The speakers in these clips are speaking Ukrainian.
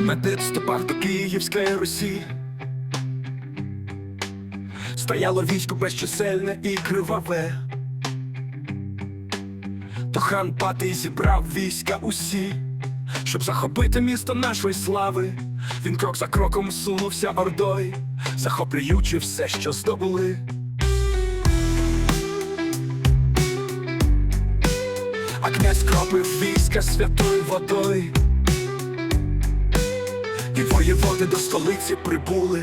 Метит в до Київської Русі. Стояло військо безчисельне і криваве. То хан Патий зібрав війська усі, щоб захопити місто нашої слави. Він крок за кроком сунувся ордой, захоплюючи все, що здобули. А князь кропив війська святою водою, і воєводи до столиці прибули.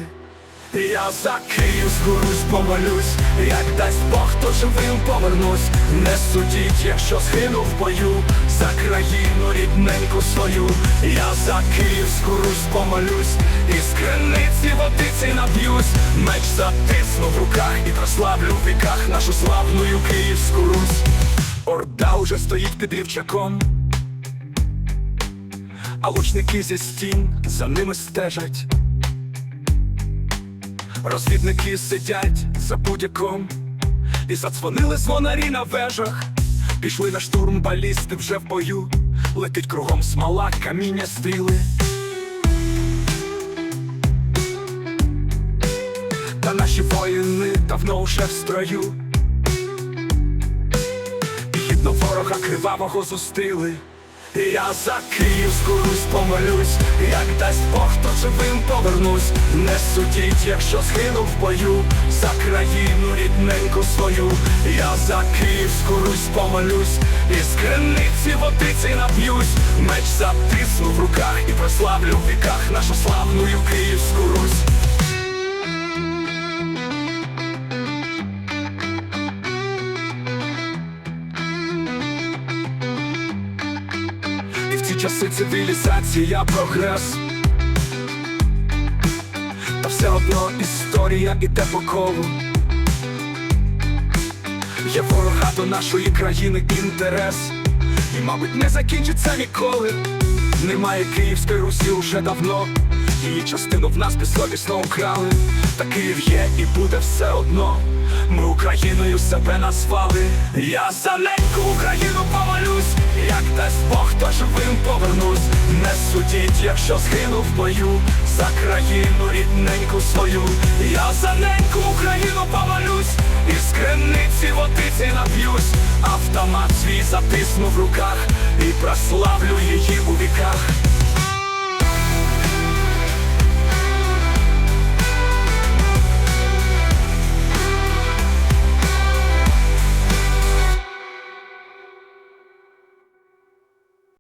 Я за Київську Русь помолюсь, як дасть Бог, то живим повернусь. Не судіть, якщо згину в бою, за країну рідненьку свою. Я за Київську Русь помолюсь, і з криниці водиці наб'юсь. Меч затисну в руках і прославлю в віках нашу славную Київську Русь. Орда уже стоїть під рівчаком, а лучники зі стін за ними стежать. Розвідники сидять за будь-яком. І задзвонили дзвонарі на вежах. Пішли на штурм балісти вже в бою. Летить кругом смола, каміння стріли. Та наші воїни давно уже в строю. І гідно ворога кривавого зустріли я за Київську Русь помолюсь, як дасть Бог, то живим повернусь. Не судіть, якщо згину в бою, за країну рідненьку свою. Я за Київську Русь помолюсь, і криниці водиці нап'юсь. Меч затисну в руках і прославлю в віках нашу славную Київську Русь. І в ці часи цивілізація прогрес. Та все одно історія іде по колу. Є ворога до нашої країни інтерес, і, мабуть, не закінчиться ніколи. Немає Київської Русі уже давно. Її частину в нас безсовісно украли. Та Київ є і буде все одно. Ми Україною себе назвали. Я за неньку Україну помолюсь, як дасть Бог, то живим повернусь. Не судіть, якщо згину в бою, за країну рідненьку свою. Я за неньку Україну помолюсь, і з криниці водиці нап'юсь. Автомат свій затисну в руках і прославлю її у віках.